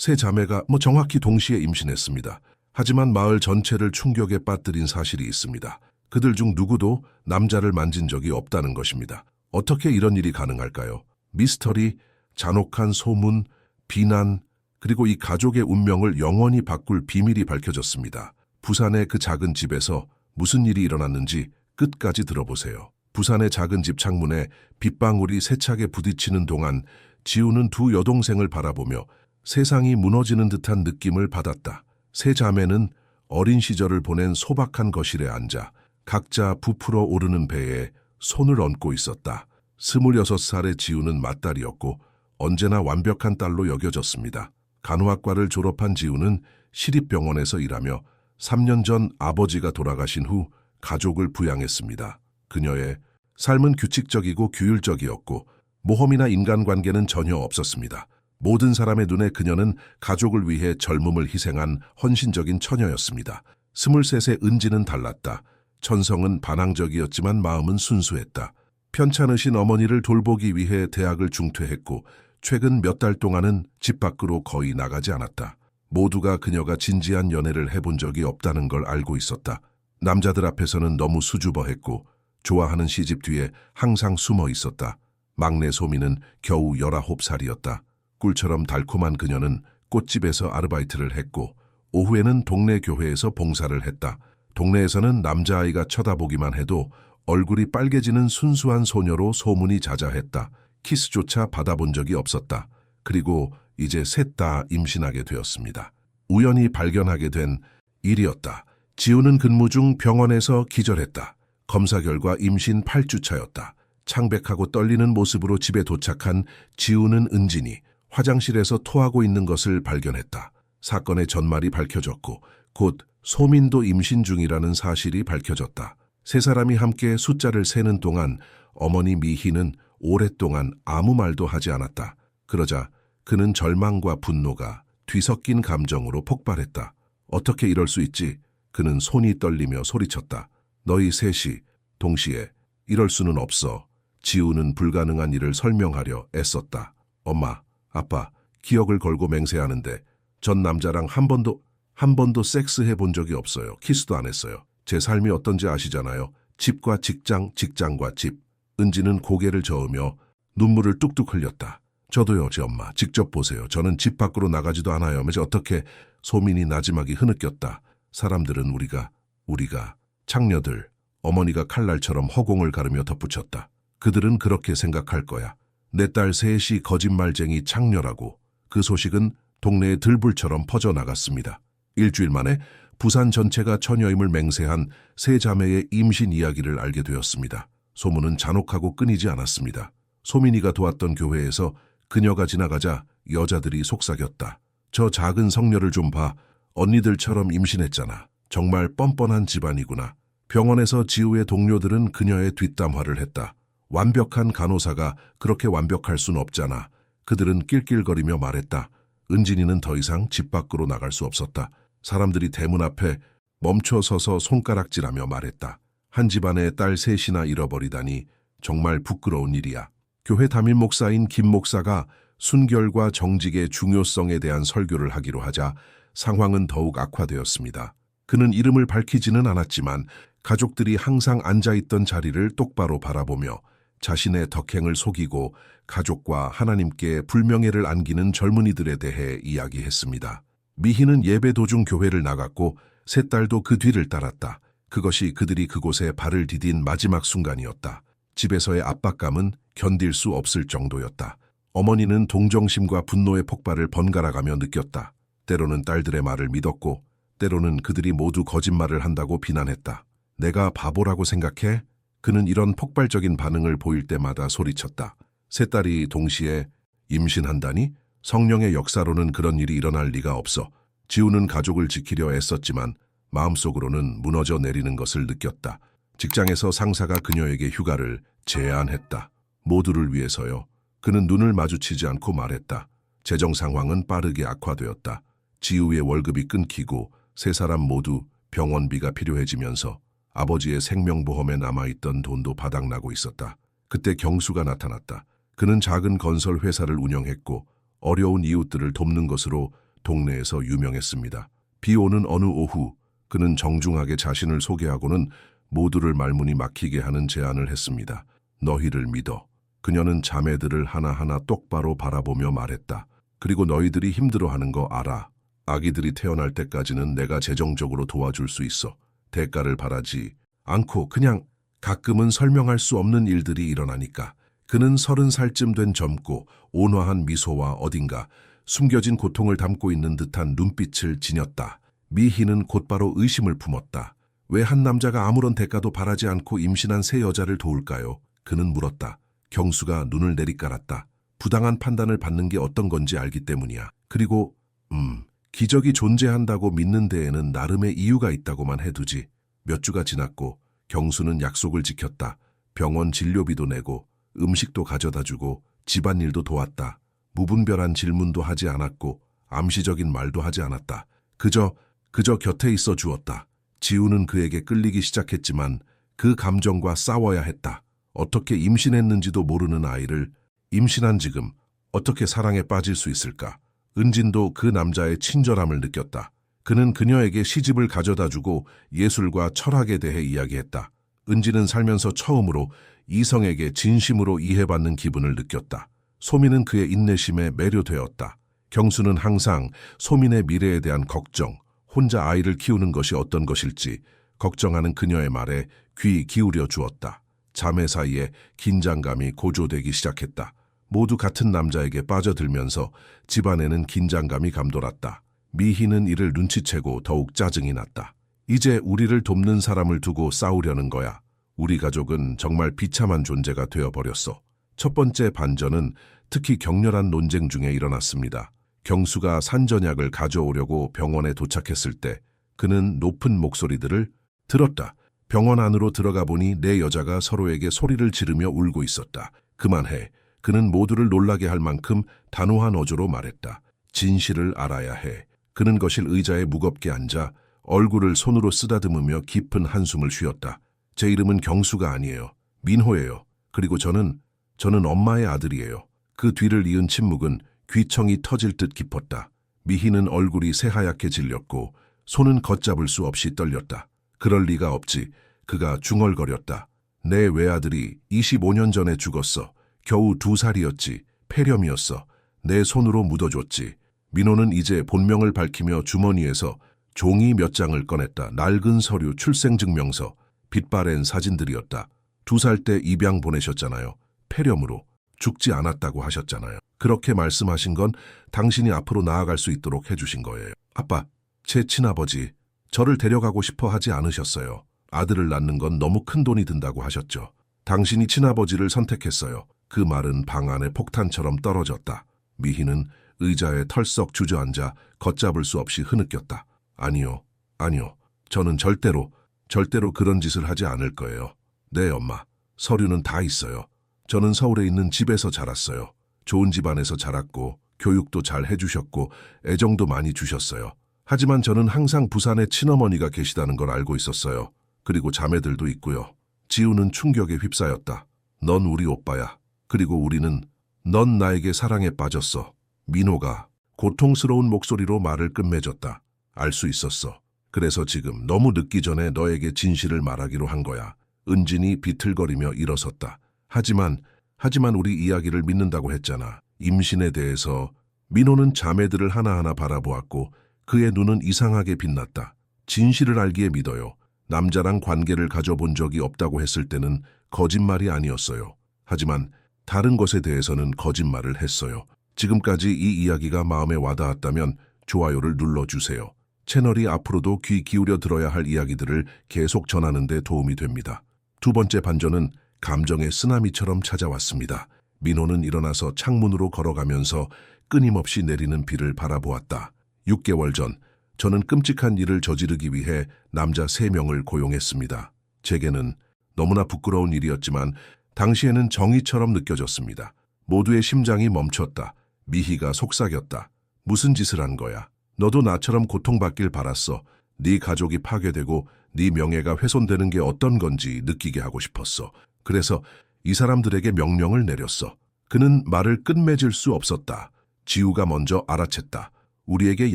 세 자매가 뭐 정확히 동시에 임신했습니다. 하지만 마을 전체를 충격에 빠뜨린 사실이 있습니다. 그들 중 누구도 남자를 만진 적이 없다는 것입니다. 어떻게 이런 일이 가능할까요? 미스터리, 잔혹한 소문, 비난, 그리고 이 가족의 운명을 영원히 바꿀 비밀이 밝혀졌습니다. 부산의 그 작은 집에서 무슨 일이 일어났는지 끝까지 들어보세요. 부산의 작은 집 창문에 빗방울이 세차게 부딪히는 동안 지우는 두 여동생을 바라보며 세상이 무너지는 듯한 느낌을 받았다. 세 자매는 어린 시절을 보낸 소박한 거실에 앉아 각자 부풀어 오르는 배에 손을 얹고 있었다. 스물여섯 살의 지우는 맏딸이었고 언제나 완벽한 딸로 여겨졌습니다. 간호학과를 졸업한 지우는 시립병원에서 일하며 3년 전 아버지가 돌아가신 후 가족을 부양했습니다. 그녀의 삶은 규칙적이고 규율적이었고 모험이나 인간관계는 전혀 없었습니다. 모든 사람의 눈에 그녀는 가족을 위해 젊음을 희생한 헌신적인 처녀였습니다. 23세 은지는 달랐다. 천성은 반항적이었지만 마음은 순수했다. 편찮으신 어머니를 돌보기 위해 대학을 중퇴했고 최근 몇 달 동안은 집 밖으로 거의 나가지 않았다. 모두가 그녀가 진지한 연애를 해본 적이 없다는 걸 알고 있었다. 남자들 앞에서는 너무 수줍어했고 좋아하는 시집 뒤에 항상 숨어 있었다. 막내 소미는 겨우 19살이었다. 꿀처럼 달콤한 그녀는 꽃집에서 아르바이트를 했고 오후에는 동네 교회에서 봉사를 했다. 동네에서는 남자아이가 쳐다보기만 해도 얼굴이 빨개지는 순수한 소녀로 소문이 자자했다. 키스조차 받아본 적이 없었다. 그리고 이제 셋 다 임신하게 되었습니다. 우연히 발견하게 된 일이었다. 지우는 근무 중 병원에서 기절했다. 검사 결과 임신 8주차였다. 창백하고 떨리는 모습으로 집에 도착한 지우는 은진이 화장실에서 토하고 있는 것을 발견했다. 사건의 전말이 밝혀졌고 곧 소민도 임신 중이라는 사실이 밝혀졌다. 세 사람이 함께 숫자를 세는 동안 어머니 미희는 오랫동안 아무 말도 하지 않았다. 그러자 그는 절망과 분노가 뒤섞인 감정으로 폭발했다. 어떻게 이럴 수 있지? 그는 손이 떨리며 소리쳤다. 너희 셋이 동시에 이럴 수는 없어. 지우는 불가능한 일을 설명하려 애썼다. 엄마, 아빠, 기억을 걸고 맹세하는데 전 남자랑 한 번도 한 번도 섹스해 본 적이 없어요. 키스도 안 했어요. 제 삶이 어떤지 아시잖아요. 집과 직장, 직장과 집. 은지는 고개를 저으며 눈물을 뚝뚝 흘렸다. 저도요, 제 엄마. 직접 보세요. 저는 집 밖으로 나가지도 않아요. 매제 어떻게 소민이 나지막이 흐느꼈다. 사람들은 우리가, 우리가, 창녀들, 어머니가 칼날처럼 허공을 가르며 덧붙였다. 그들은 그렇게 생각할 거야. 내 딸 셋이 거짓말쟁이 창녀라고. 그 소식은 동네에 들불처럼 퍼져나갔습니다. 일주일 만에 부산 전체가 처녀임을 맹세한 세 자매의 임신 이야기를 알게 되었습니다. 소문은 잔혹하고 끊이지 않았습니다. 소민이가 도왔던 교회에서 그녀가 지나가자 여자들이 속삭였다. 저 작은 성녀를 좀 봐. 언니들처럼 임신했잖아. 정말 뻔뻔한 집안이구나. 병원에서 지우의 동료들은 그녀의 뒷담화를 했다. 완벽한 간호사가 그렇게 완벽할 순 없잖아. 그들은 낄낄거리며 말했다. 은진이는 더 이상 집 밖으로 나갈 수 없었다. 사람들이 대문 앞에 멈춰 서서 손가락질하며 말했다. 한 집안의 딸 셋이나 잃어버리다니 정말 부끄러운 일이야. 교회 담임 목사인 김 목사가 순결과 정직의 중요성에 대한 설교를 하기로 하자 상황은 더욱 악화되었습니다. 그는 이름을 밝히지는 않았지만 가족들이 항상 앉아있던 자리를 똑바로 바라보며 자신의 덕행을 속이고 가족과 하나님께 불명예를 안기는 젊은이들에 대해 이야기했습니다. 미희는 예배 도중 교회를 나갔고 세 딸도 그 뒤를 따랐다. 그것이 그들이 그곳에 발을 디딘 마지막 순간이었다. 집에서의 압박감은 견딜 수 없을 정도였다. 어머니는 동정심과 분노의 폭발을 번갈아가며 느꼈다. 때로는 딸들의 말을 믿었고, 때로는 그들이 모두 거짓말을 한다고 비난했다. 내가 바보라고 생각해? 그는 이런 폭발적인 반응을 보일 때마다 소리쳤다. 세 딸이 동시에 임신한다니? 성령의 역사로는 그런 일이 일어날 리가 없어. 지우는 가족을 지키려 애썼지만 마음속으로는 무너져 내리는 것을 느꼈다. 직장에서 상사가 그녀에게 휴가를 제안했다. 모두를 위해서요. 그는 눈을 마주치지 않고 말했다. 재정 상황은 빠르게 악화되었다. 지우의 월급이 끊기고 세 사람 모두 병원비가 필요해지면서 아버지의 생명보험에 남아있던 돈도 바닥나고 있었다. 그때 경수가 나타났다. 그는 작은 건설 회사를 운영했고 어려운 이웃들을 돕는 것으로 동네에서 유명했습니다. 비 오는 어느 오후 그는 정중하게 자신을 소개하고는 모두를 말문이 막히게 하는 제안을 했습니다. 너희를 믿어. 그녀는 자매들을 하나하나 똑바로 바라보며 말했다. 그리고 너희들이 힘들어하는 거 알아. 아기들이 태어날 때까지는 내가 재정적으로 도와줄 수 있어. 대가를 바라지 않고 그냥 가끔은 설명할 수 없는 일들이 일어나니까. 그는 서른 살쯤 된 젊고 온화한 미소와 어딘가 숨겨진 고통을 담고 있는 듯한 눈빛을 지녔다. 미희는 곧바로 의심을 품었다. 왜 한 남자가 아무런 대가도 바라지 않고 임신한 새 여자를 도울까요? 그는 물었다. 경수가 눈을 내리깔았다. 부당한 판단을 받는 게 어떤 건지 알기 때문이야. 그리고 음, 기적이 존재한다고 믿는 데에는 나름의 이유가 있다고만 해두지. 몇 주가 지났고 경수는 약속을 지켰다. 병원 진료비도 내고 음식도 가져다 주고 집안일도 도왔다. 무분별한 질문도 하지 않았고 암시적인 말도 하지 않았다. 그저 그저 곁에 있어 주었다. 지우는 그에게 끌리기 시작했지만 그 감정과 싸워야 했다. 어떻게 임신했는지도 모르는 아이를 임신한 지금 어떻게 사랑에 빠질 수 있을까? 은진도 그 남자의 친절함을 느꼈다. 그는 그녀에게 시집을 가져다 주고 예술과 철학에 대해 이야기했다. 은진은 살면서 처음으로 이성에게 진심으로 이해받는 기분을 느꼈다. 소민은 그의 인내심에 매료되었다. 경수는 항상 소민의 미래에 대한 걱정, 혼자 아이를 키우는 것이 어떤 것일지 걱정하는 그녀의 말에 귀 기울여 주었다. 자매 사이에 긴장감이 고조되기 시작했다. 모두 같은 남자에게 빠져들면서 집안에는 긴장감이 감돌았다. 미희는 이를 눈치채고 더욱 짜증이 났다. 이제 우리를 돕는 사람을 두고 싸우려는 거야. 우리 가족은 정말 비참한 존재가 되어버렸어. 첫 번째 반전은 특히 격렬한 논쟁 중에 일어났습니다. 경수가 산전약을 가져오려고 병원에 도착했을 때 그는 높은 목소리들을 들었다. 병원 안으로 들어가 보니 내 여자가 서로에게 소리를 지르며 울고 있었다. 그만해. 그는 모두를 놀라게 할 만큼 단호한 어조로 말했다. 진실을 알아야 해. 그는 거실 의자에 무겁게 앉아 얼굴을 손으로 쓰다듬으며 깊은 한숨을 쉬었다. 제 이름은 경수가 아니에요. 민호예요. 그리고 저는, 저는 엄마의 아들이에요. 그 뒤를 이은 침묵은 귀청이 터질 듯 깊었다. 미희는 얼굴이 새하얗게 질렸고 손은 걷잡을 수 없이 떨렸다. 그럴 리가 없지. 그가 중얼거렸다. 내 외아들이 25년 전에 죽었어. 겨우 두 살이었지. 폐렴이었어. 내 손으로 묻어줬지. 민호는 이제 본명을 밝히며 주머니에서 종이 몇 장을 꺼냈다. 낡은 서류, 출생증명서, 빛바랜 사진들이었다. 두 살 때 입양 보내셨잖아요. 폐렴으로. 죽지 않았다고 하셨잖아요. 그렇게 말씀하신 건 당신이 앞으로 나아갈 수 있도록 해주신 거예요. 아빠, 제 친아버지, 저를 데려가고 싶어 하지 않으셨어요. 아들을 낳는 건 너무 큰 돈이 든다고 하셨죠. 당신이 친아버지를 선택했어요. 그 말은 방 안에 폭탄처럼 떨어졌다. 미희는 의자에 털썩 주저앉아 걷잡을 수 없이 흐느꼈다. 아니요, 아니요. 저는 절대로, 절대로 그런 짓을 하지 않을 거예요. 네, 엄마. 서류는 다 있어요. 저는 서울에 있는 집에서 자랐어요. 좋은 집안에서 자랐고, 교육도 잘 해주셨고, 애정도 많이 주셨어요. 하지만 저는 항상 부산에 친어머니가 계시다는 걸 알고 있었어요. 그리고 자매들도 있고요. 지우는 충격에 휩싸였다. 넌 우리 오빠야. 그리고 우리는 넌 나에게 사랑에 빠졌어. 민호가 고통스러운 목소리로 말을 끝맺었다. 알 수 있었어. 그래서 지금 너무 늦기 전에 너에게 진실을 말하기로 한 거야. 은진이 비틀거리며 일어섰다. 하지만, 하지만 우리 이야기를 믿는다고 했잖아. 임신에 대해서 민호는 자매들을 하나하나 바라보았고 그의 눈은 이상하게 빛났다. 진실을 알기에 믿어요. 남자랑 관계를 가져본 적이 없다고 했을 때는 거짓말이 아니었어요. 하지만 다른 것에 대해서는 거짓말을 했어요. 지금까지 이 이야기가 마음에 와닿았다면 좋아요를 눌러주세요. 채널이 앞으로도 귀 기울여 들어야 할 이야기들을 계속 전하는 데 도움이 됩니다. 두 번째 반전은 감정의 쓰나미처럼 찾아왔습니다. 민호는 일어나서 창문으로 걸어가면서 끊임없이 내리는 비를 바라보았다. 6개월 전 저는 끔찍한 일을 저지르기 위해 남자 3명을 고용했습니다. 제게는 너무나 부끄러운 일이었지만 당시에는 정의처럼 느껴졌습니다. 모두의 심장이 멈췄다. 미희가 속삭였다. 무슨 짓을 한 거야? 너도 나처럼 고통받길 바랐어. 네 가족이 파괴되고 네 명예가 훼손되는 게 어떤 건지 느끼게 하고 싶었어. 그래서 이 사람들에게 명령을 내렸어. 그는 말을 끝맺을 수 없었다. 지우가 먼저 알아챘다. 우리에게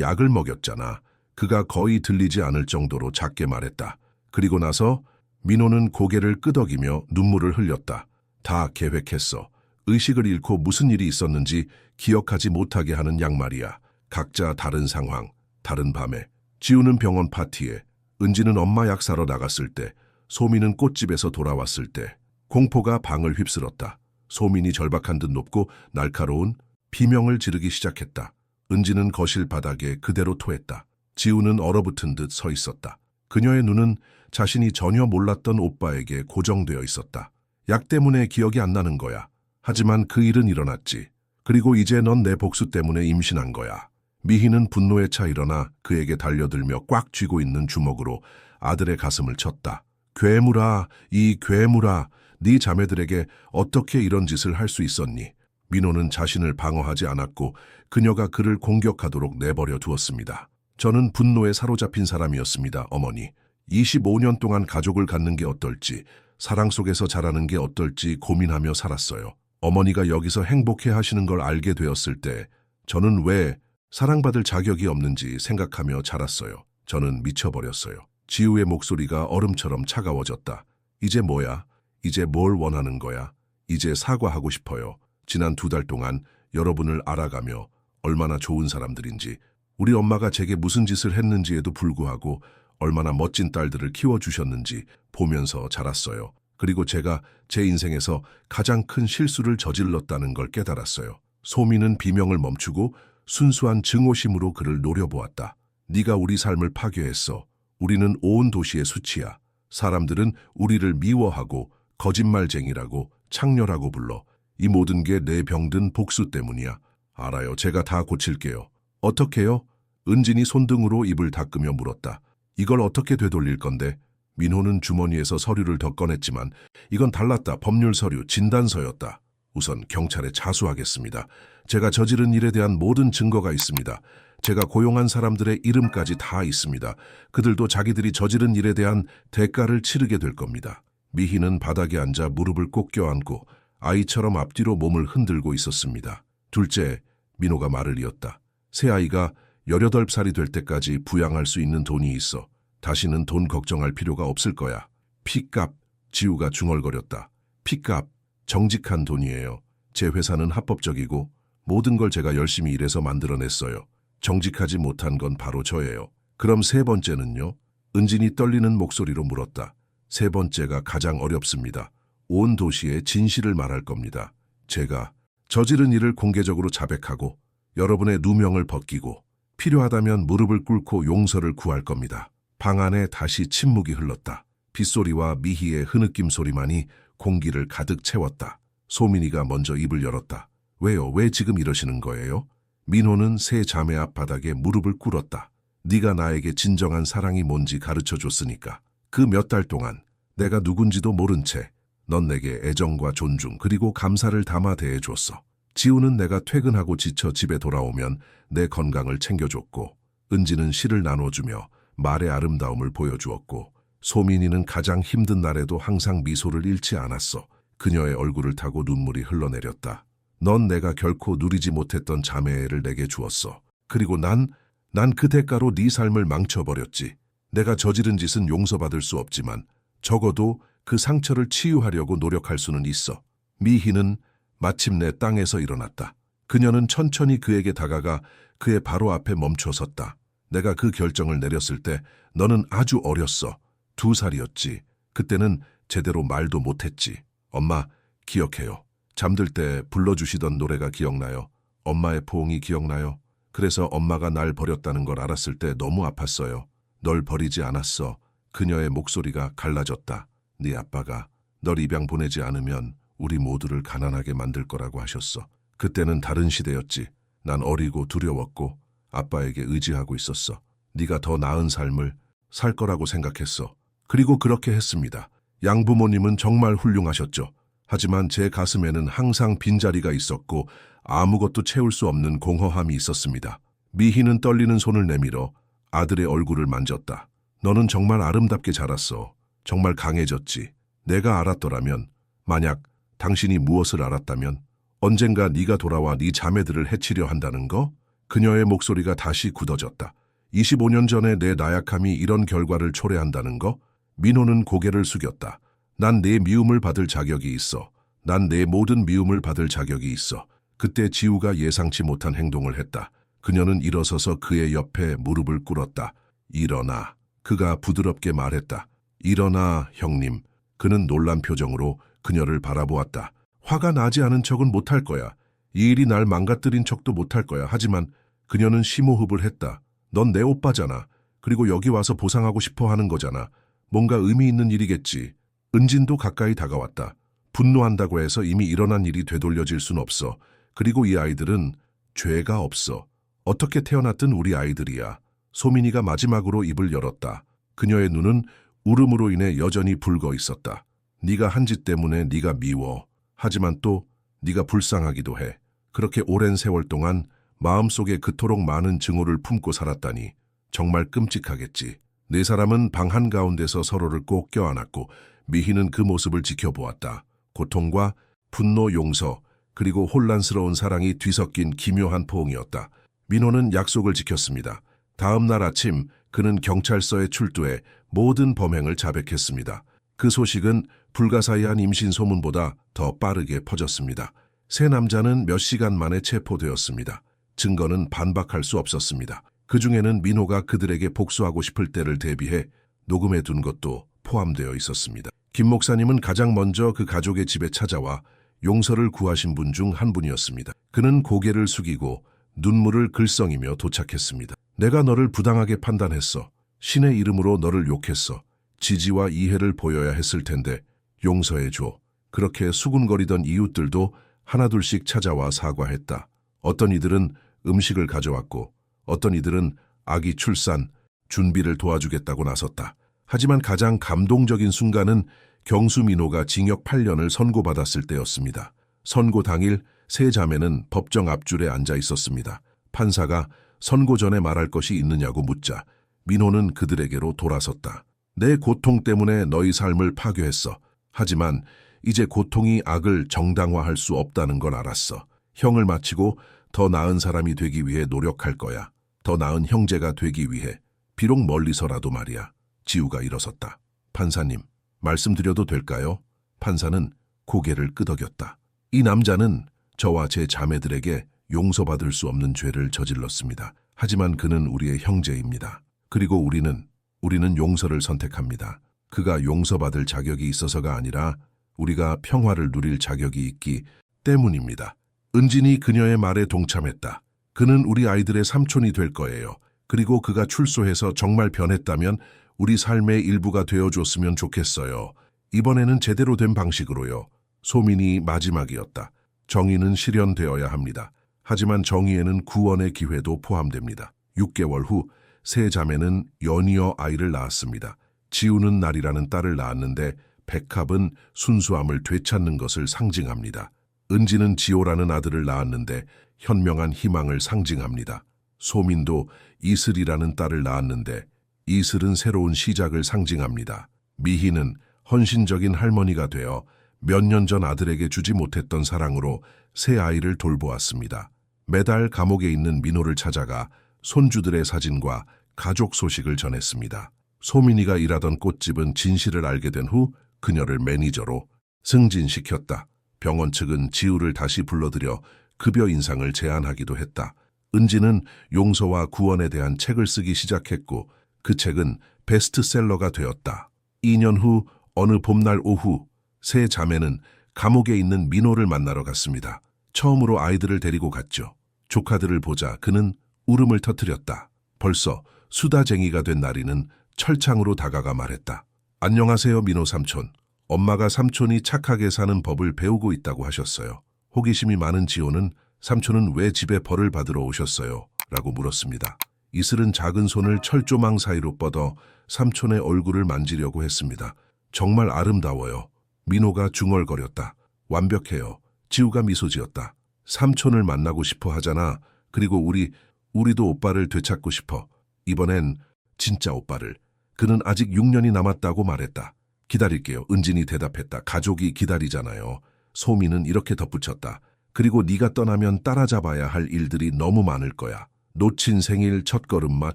약을 먹였잖아. 그가 거의 들리지 않을 정도로 작게 말했다. 그리고 나서 민호는 고개를 끄덕이며 눈물을 흘렸다. 다 계획했어. 의식을 잃고 무슨 일이 있었는지 기억하지 못하게 하는 양말이야. 각자 다른 상황, 다른 밤에. 지우는 병원 파티에, 은지는 엄마 약 사러 나갔을 때, 소민은 꽃집에서 돌아왔을 때, 공포가 방을 휩쓸었다. 소민이 절박한 듯 높고 날카로운 비명을 지르기 시작했다. 은지는 거실 바닥에 그대로 토했다. 지우는 얼어붙은 듯 서 있었다. 그녀의 눈은 자신이 전혀 몰랐던 오빠에게 고정되어 있었다. 약 때문에 기억이 안 나는 거야. 하지만 그 일은 일어났지. 그리고 이제 넌 내 복수 때문에 임신한 거야. 미희는 분노에 차 일어나 그에게 달려들며 꽉 쥐고 있는 주먹으로 아들의 가슴을 쳤다. 괴물아, 이 괴물아, 네 자매들에게 어떻게 이런 짓을 할 수 있었니? 민호는 자신을 방어하지 않았고 그녀가 그를 공격하도록 내버려 두었습니다. 저는 분노에 사로잡힌 사람이었습니다, 어머니. 25년 동안 가족을 갖는 게 어떨지, 사랑 속에서 자라는 게 어떨지 고민하며 살았어요. 어머니가 여기서 행복해 하시는 걸 알게 되었을 때, 저는 왜 사랑받을 자격이 없는지 생각하며 자랐어요. 저는 미쳐버렸어요. 지우의 목소리가 얼음처럼 차가워졌다. 이제 뭐야? 이제 뭘 원하는 거야? 이제 사과하고 싶어요. 지난 두 달 동안 여러분을 알아가며 얼마나 좋은 사람들인지, 우리 엄마가 제게 무슨 짓을 했는지에도 불구하고 얼마나 멋진 딸들을 키워주셨는지 보면서 자랐어요. 그리고 제가 제 인생에서 가장 큰 실수를 저질렀다는 걸 깨달았어요. 소민은 비명을 멈추고 순수한 증오심으로 그를 노려보았다. 네가 우리 삶을 파괴했어. 우리는 온 도시의 수치야. 사람들은 우리를 미워하고 거짓말쟁이라고 창렬하고 불러. 이 모든 게 내 병든 복수 때문이야. 알아요. 제가 다 고칠게요. 어떻게요? 은진이 손등으로 입을 닦으며 물었다. 이걸 어떻게 되돌릴 건데? 민호는 주머니에서 서류를 더 꺼냈지만 이건 달랐다. 법률 서류, 진단서였다. 우선 경찰에 자수하겠습니다. 제가 저지른 일에 대한 모든 증거가 있습니다. 제가 고용한 사람들의 이름까지 다 있습니다. 그들도 자기들이 저지른 일에 대한 대가를 치르게 될 겁니다. 미희는 바닥에 앉아 무릎을 꼭 껴안고 아이처럼 앞뒤로 몸을 흔들고 있었습니다. 둘째, 민호가 말을 이었다. 새 아이가 18살이 될 때까지 부양할 수 있는 돈이 있어. 다시는 돈 걱정할 필요가 없을 거야. 피값, 지우가 중얼거렸다. 피값, 정직한 돈이에요. 제 회사는 합법적이고 모든 걸 제가 열심히 일해서 만들어냈어요. 정직하지 못한 건 바로 저예요. 그럼 세 번째는요? 은진이 떨리는 목소리로 물었다. 세 번째가 가장 어렵습니다. 온 도시에 진실을 말할 겁니다. 제가 저지른 일을 공개적으로 자백하고 여러분의 누명을 벗기고 필요하다면 무릎을 꿇고 용서를 구할 겁니다. 방 안에 다시 침묵이 흘렀다. 빗소리와 미희의 흐느낌 소리만이 공기를 가득 채웠다. 소민이가 먼저 입을 열었다. 왜요? 왜 지금 이러시는 거예요? 민호는 새 자매 앞바닥에 무릎을 꿇었다. 네가 나에게 진정한 사랑이 뭔지 가르쳐 줬으니까. 그 몇 달 동안 내가 누군지도 모른 채 넌 내게 애정과 존중 그리고 감사를 담아 대해줬어. 지우는 내가 퇴근하고 지쳐 집에 돌아오면 내 건강을 챙겨줬고 은지는 시를 나눠주며 말의 아름다움을 보여주었고 소민이는 가장 힘든 날에도 항상 미소를 잃지 않았어. 그녀의 얼굴을 타고 눈물이 흘러내렸다. 넌 내가 결코 누리지 못했던 자매를 내게 주었어. 그리고 난, 난 그 대가로 네 삶을 망쳐버렸지. 내가 저지른 짓은 용서받을 수 없지만 적어도 그 상처를 치유하려고 노력할 수는 있어. 미희는 마침내 땅에서 일어났다. 그녀는 천천히 그에게 다가가 그의 바로 앞에 멈춰 섰다. 내가 그 결정을 내렸을 때 너는 아주 어렸어. 두 살이었지. 그때는 제대로 말도 못했지. 엄마, 기억해요. 잠들 때 불러주시던 노래가 기억나요. 엄마의 포옹이 기억나요. 그래서 엄마가 날 버렸다는 걸 알았을 때 너무 아팠어요. 널 버리지 않았어. 그녀의 목소리가 갈라졌다. 네 아빠가 널 입양 보내지 않으면 우리 모두를 가난하게 만들 거라고 하셨어. 그때는 다른 시대였지. 난 어리고 두려웠고 아빠에게 의지하고 있었어. 네가 더 나은 삶을 살 거라고 생각했어. 그리고 그렇게 했습니다. 양부모님은 정말 훌륭하셨죠. 하지만 제 가슴에는 항상 빈자리가 있었고 아무것도 채울 수 없는 공허함이 있었습니다. 미희는 떨리는 손을 내밀어 아들의 얼굴을 만졌다. 너는 정말 아름답게 자랐어. 정말 강해졌지. 내가 알았더라면, 만약 당신이 무엇을 알았다면 언젠가 네가 돌아와 네 자매들을 해치려 한다는 거? 그녀의 목소리가 다시 굳어졌다. 25년 전에 내 나약함이 이런 결과를 초래한다는 거? 민호는 고개를 숙였다. 난 내 미움을 받을 자격이 있어. 난 내 모든 미움을 받을 자격이 있어. 그때 지우가 예상치 못한 행동을 했다. 그녀는 일어서서 그의 옆에 무릎을 꿇었다. 일어나. 그가 부드럽게 말했다. 일어나, 형님. 그는 놀란 표정으로 그녀를 바라보았다. 화가 나지 않은 척은 못할 거야. 이 일이 날 망가뜨린 척도 못할 거야. 하지만 그녀는 심호흡을 했다. 넌 내 오빠잖아. 그리고 여기 와서 보상하고 싶어 하는 거잖아. 뭔가 의미 있는 일이겠지. 은진도 가까이 다가왔다. 분노한다고 해서 이미 일어난 일이 되돌려질 순 없어. 그리고 이 아이들은 죄가 없어. 어떻게 태어났든 우리 아이들이야. 소민이가 마지막으로 입을 열었다. 그녀의 눈은 울음으로 인해 여전히 붉어 있었다. 네가 한 짓 때문에 네가 미워. 하지만 또 네가 불쌍하기도 해. 그렇게 오랜 세월 동안 마음속에 그토록 많은 증오를 품고 살았다니 정말 끔찍하겠지. 네 사람은 방 한가운데서 서로를 꼭 껴안았고 미희는 그 모습을 지켜보았다. 고통과 분노 용서 그리고 혼란스러운 사랑이 뒤섞인 기묘한 포옹이었다. 민호는 약속을 지켰습니다. 다음 날 아침 그는 경찰서에 출두해 모든 범행을 자백했습니다. 그 소식은 불가사의한 임신 소문보다 더 빠르게 퍼졌습니다. 세 남자는 몇 시간 만에 체포되었습니다. 증거는 반박할 수 없었습니다. 그 중에는 민호가 그들에게 복수하고 싶을 때를 대비해 녹음해 둔 것도 포함되어 있었습니다. 김 목사님은 가장 먼저 그 가족의 집에 찾아와 용서를 구하신 분 중 한 분이었습니다. 그는 고개를 숙이고 눈물을 글썽이며 도착했습니다. 내가 너를 부당하게 판단했어. 신의 이름으로 너를 욕했어. 지지와 이해를 보여야 했을 텐데 용서해 줘. 그렇게 수군거리던 이웃들도 하나둘씩 찾아와 사과했다. 어떤 이들은 음식을 가져왔고 어떤 이들은 아기 출산, 준비를 도와주겠다고 나섰다. 하지만 가장 감동적인 순간은 경수 민호가 징역 8년을 선고받았을 때였습니다. 선고 당일 세 자매는 법정 앞줄에 앉아 있었습니다. 판사가 선고 전에 말할 것이 있느냐고 묻자 민호는 그들에게로 돌아섰다. 내 고통 때문에 너희 삶을 파괴했어. 하지만 이제 고통이 악을 정당화할 수 없다는 걸 알았어. 형을 마치고 더 나은 사람이 되기 위해 노력할 거야. 더 나은 형제가 되기 위해. 비록 멀리서라도 말이야. 지우가 일어섰다. 판사님, 말씀드려도 될까요? 판사는 고개를 끄덕였다. 이 남자는 저와 제 자매들에게 용서받을 수 없는 죄를 저질렀습니다. 하지만 그는 우리의 형제입니다. 그리고 우리는, 우리는 용서를 선택합니다. 그가 용서받을 자격이 있어서가 아니라 우리가 평화를 누릴 자격이 있기 때문입니다. 은진이 그녀의 말에 동참했다. 그는 우리 아이들의 삼촌이 될 거예요. 그리고 그가 출소해서 정말 변했다면 우리 삶의 일부가 되어줬으면 좋겠어요. 이번에는 제대로 된 방식으로요. 소민이 마지막이었다. 정의는 실현되어야 합니다. 하지만 정의에는 구원의 기회도 포함됩니다. 6개월 후 세 자매는 연이어 아이를 낳았습니다. 지우는 날이라는 딸을 낳았는데 백합은 순수함을 되찾는 것을 상징합니다. 은지는 지호라는 아들을 낳았는데 현명한 희망을 상징합니다. 소민도 이슬이라는 딸을 낳았는데 이슬은 새로운 시작을 상징합니다. 미희는 헌신적인 할머니가 되어 몇 년 전 아들에게 주지 못했던 사랑으로 새 아이를 돌보았습니다. 매달 감옥에 있는 민호를 찾아가 손주들의 사진과 가족 소식을 전했습니다. 소민이가 일하던 꽃집은 진실을 알게 된 후 그녀를 매니저로 승진시켰다. 병원 측은 지우를 다시 불러들여 급여 인상을 제안하기도 했다. 은지는 용서와 구원에 대한 책을 쓰기 시작했고 그 책은 베스트셀러가 되었다. 2년 후 어느 봄날 오후 세 자매는 감옥에 있는 민호를 만나러 갔습니다. 처음으로 아이들을 데리고 갔죠. 조카들을 보자 그는 울음을 터뜨렸다. 벌써 수다쟁이가 된 나리는 철창으로 다가가 말했다. 안녕하세요 민호 삼촌. 엄마가 삼촌이 착하게 사는 법을 배우고 있다고 하셨어요. 호기심이 많은 지호는 삼촌은 왜 집에 벌을 받으러 오셨어요? 라고 물었습니다. 이슬은 작은 손을 철조망 사이로 뻗어 삼촌의 얼굴을 만지려고 했습니다. 정말 아름다워요. 민호가 중얼거렸다. 완벽해요. 지우가 미소 지었다. 삼촌을 만나고 싶어 하잖아. 그리고 우리, 우리도 오빠를 되찾고 싶어. 이번엔 진짜 오빠를. 그는 아직 6년이 남았다고 말했다. 기다릴게요. 은진이 대답했다. 가족이 기다리잖아요. 소민은 이렇게 덧붙였다. 그리고 네가 떠나면 따라잡아야 할 일들이 너무 많을 거야. 놓친 생일, 첫 걸음마,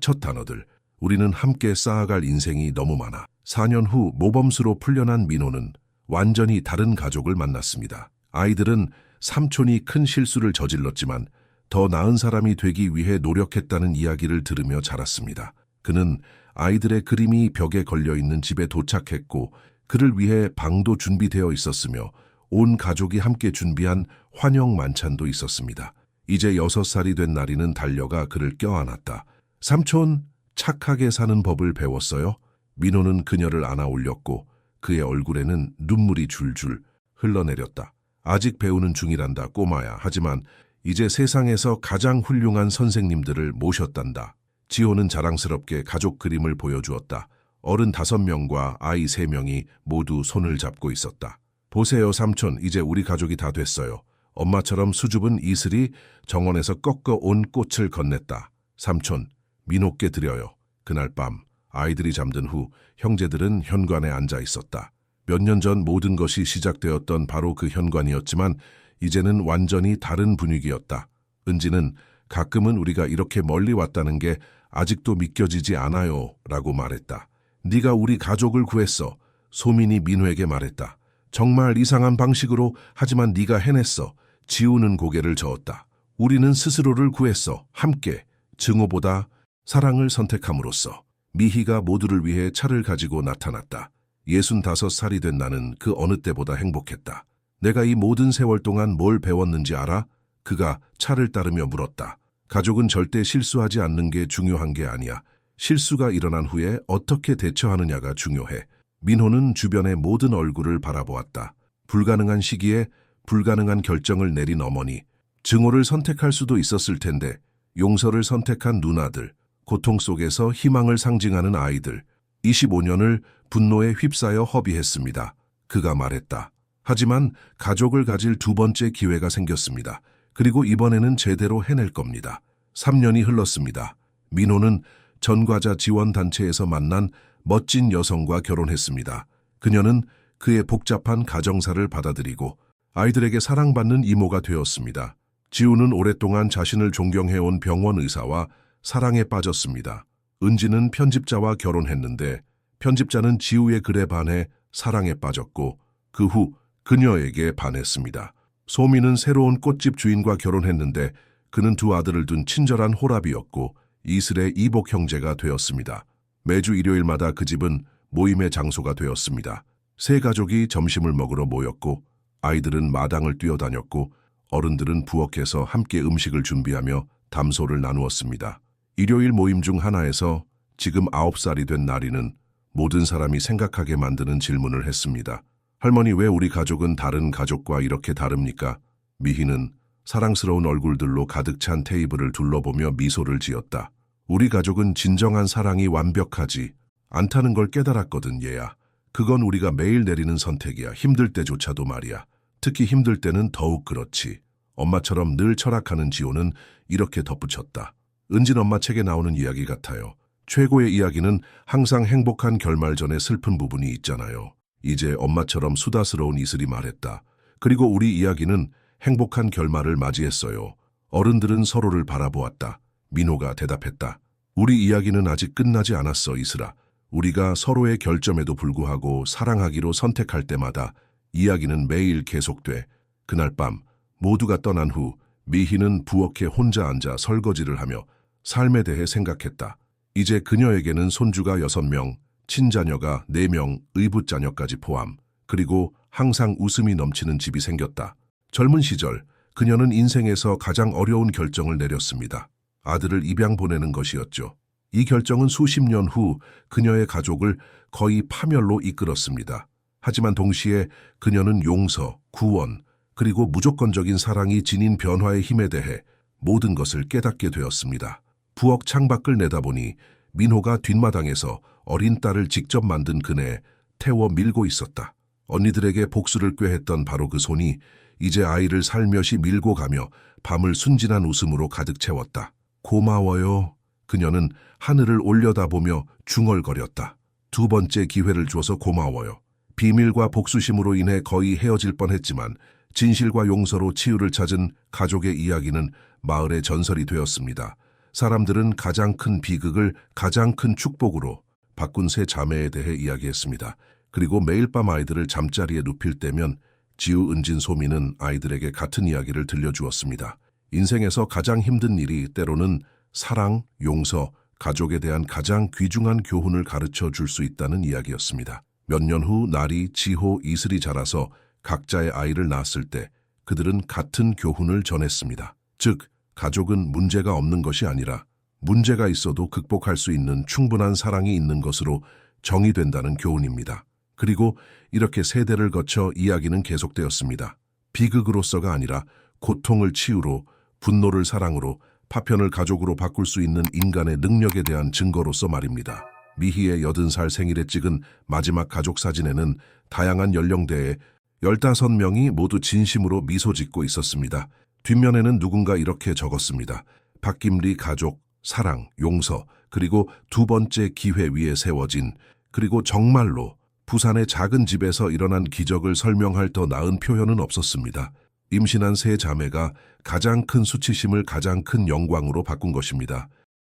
첫 단어들. 우리는 함께 쌓아갈 인생이 너무 많아. 4년 후 모범수로 풀려난 민호는 완전히 다른 가족을 만났습니다. 아이들은 삼촌이 큰 실수를 저질렀지만 더 나은 사람이 되기 위해 노력했다는 이야기를 들으며 자랐습니다. 그는 아이들의 그림이 벽에 걸려 있는 집에 도착했고 그를 위해 방도 준비되어 있었으며 온 가족이 함께 준비한 환영 만찬도 있었습니다. 이제 여섯 살이 된 나리는 달려가 그를 껴안았다. 삼촌, 착하게 사는 법을 배웠어요? 민호는 그녀를 안아 올렸고 그의 얼굴에는 눈물이 줄줄 흘러내렸다. 아직 배우는 중이란다, 꼬마야. 하지만 이제 세상에서 가장 훌륭한 선생님들을 모셨단다. 지호는 자랑스럽게 가족 그림을 보여주었다. 어른 다섯 명과 아이 세 명이 모두 손을 잡고 있었다. 보세요, 삼촌. 이제 우리 가족이 다 됐어요. 엄마처럼 수줍은 이슬이 정원에서 꺾어 온 꽃을 건넸다. 삼촌, 민호께 드려요. 그날 밤 아이들이 잠든 후 형제들은 현관에 앉아 있었다. 몇 년 전 모든 것이 시작되었던 바로 그 현관이었지만 이제는 완전히 다른 분위기였다. 은지는 가끔은 우리가 이렇게 멀리 왔다는 게 아직도 믿겨지지 않아요 라고 말했다. 네가 우리 가족을 구했어. 소민이 민호에게 말했다. 정말 이상한 방식으로 하지만 네가 해냈어. 지우는 고개를 저었다. 우리는 스스로를 구했어. 함께. 증오보다 사랑을 선택함으로써 미희가 모두를 위해 차를 가지고 나타났다. 예순다섯 살이 된 나는 그 어느 때보다 행복했다. 내가 이 모든 세월 동안 뭘 배웠는지 알아? 그가 차를 따르며 물었다. 가족은 절대 실수하지 않는 게 중요한 게 아니야. 실수가 일어난 후에 어떻게 대처하느냐가 중요해. 민호는 주변의 모든 얼굴을 바라보았다. 불가능한 시기에 불가능한 결정을 내린 어머니, 증오를 선택할 수도 있었을 텐데 용서를 선택한 누나들, 고통 속에서 희망을 상징하는 아이들, 25년을 분노에 휩싸여 허비했습니다. 그가 말했다. 하지만 가족을 가질 두 번째 기회가 생겼습니다. 그리고 이번에는 제대로 해낼 겁니다. 3년이 흘렀습니다. 민호는 전과자 지원단체에서 만난 멋진 여성과 결혼했습니다. 그녀는 그의 복잡한 가정사를 받아들이고 아이들에게 사랑받는 이모가 되었습니다. 지우는 오랫동안 자신을 존경해온 병원 의사와 사랑에 빠졌습니다. 은지는 편집자와 결혼했는데 편집자는 지우의 글에 반해 사랑에 빠졌고 그 후 그녀에게 반했습니다. 소미는 새로운 꽃집 주인과 결혼했는데 그는 두 아들을 둔 친절한 호랍이었고 이슬의 이복 형제가 되었습니다. 매주 일요일마다 그 집은 모임의 장소가 되었습니다. 세 가족이 점심을 먹으러 모였고 아이들은 마당을 뛰어다녔고 어른들은 부엌에서 함께 음식을 준비하며 담소를 나누었습니다. 일요일 모임 중 하나에서 지금 아홉 살이 된 나리는 모든 사람이 생각하게 만드는 질문을 했습니다. 할머니 왜 우리 가족은 다른 가족과 이렇게 다릅니까? 미희는 사랑스러운 얼굴들로 가득 찬 테이블을 둘러보며 미소를 지었다. 우리 가족은 진정한 사랑이 완벽하지 않다는 걸 깨달았거든 얘야. 그건 우리가 매일 내리는 선택이야. 힘들 때조차도 말이야. 특히 힘들 때는 더욱 그렇지. 엄마처럼 늘 철학하는 지호는 이렇게 덧붙였다. 은진 엄마 책에 나오는 이야기 같아요. 최고의 이야기는 항상 행복한 결말 전에 슬픈 부분이 있잖아요. 이제 엄마처럼 수다스러운 이슬이 말했다. 그리고 우리 이야기는 행복한 결말을 맞이했어요. 어른들은 서로를 바라보았다. 민호가 대답했다. 우리 이야기는 아직 끝나지 않았어, 이슬아. 우리가 서로의 결점에도 불구하고 사랑하기로 선택할 때마다 이야기는 매일 계속돼. 그날 밤 모두가 떠난 후 미희는 부엌에 혼자 앉아 설거지를 하며 삶에 대해 생각했다. 이제 그녀에게는 손주가 여섯 명, 친자녀가 네 명, 의붓자녀까지 포함, 그리고 항상 웃음이 넘치는 집이 생겼다. 젊은 시절 그녀는 인생에서 가장 어려운 결정을 내렸습니다. 아들을 입양 보내는 것이었죠. 이 결정은 수십 년 후 그녀의 가족을 거의 파멸로 이끌었습니다. 하지만 동시에 그녀는 용서, 구원, 그리고 무조건적인 사랑이 지닌 변화의 힘에 대해 모든 것을 깨닫게 되었습니다. 부엌 창밖을 내다보니 민호가 뒷마당에서 어린 딸을 직접 만든 그네에 태워 밀고 있었다. 언니들에게 복수를 꾀했던 바로 그 손이 이제 아이를 살며시 밀고 가며 밤을 순진한 웃음으로 가득 채웠다. 고마워요. 그녀는 하늘을 올려다보며 중얼거렸다. 두 번째 기회를 줘서 고마워요. 비밀과 복수심으로 인해 거의 헤어질 뻔했지만 진실과 용서로 치유를 찾은 가족의 이야기는 마을의 전설이 되었습니다. 사람들은 가장 큰 비극을 가장 큰 축복으로 바꾼 세 자매에 대해 이야기했습니다. 그리고 매일 밤 아이들을 잠자리에 눕힐 때면 지우 은진 소미는 아이들에게 같은 이야기를 들려주었습니다. 인생에서 가장 힘든 일이 때로는 사랑, 용서, 가족에 대한 가장 귀중한 교훈을 가르쳐 줄 수 있다는 이야기였습니다. 몇 년 후 나리, 지호, 이슬이 자라서 각자의 아이를 낳았을 때 그들은 같은 교훈을 전했습니다. 즉, 가족은 문제가 없는 것이 아니라 문제가 있어도 극복할 수 있는 충분한 사랑이 있는 것으로 정의된다는 교훈입니다. 그리고 이렇게 세대를 거쳐 이야기는 계속되었습니다. 비극으로서가 아니라 고통을 치유로, 분노를 사랑으로, 파편을 가족으로 바꿀 수 있는 인간의 능력에 대한 증거로서 말입니다. 미희의 80살 생일에 찍은 마지막 가족 사진에는 다양한 연령대의 15명이 모두 진심으로 미소 짓고 있었습니다. 뒷면에는 누군가 이렇게 적었습니다. 박김리 가족, 사랑, 용서, 그리고 두 번째 기회 위에 세워진, 그리고 정말로 부산의 작은 집에서 일어난 기적을 설명할 더 나은 표현은 없었습니다. 임신한 세 자매가 가장 큰 수치심을 가장 큰 영광으로 바꾼 것입니다.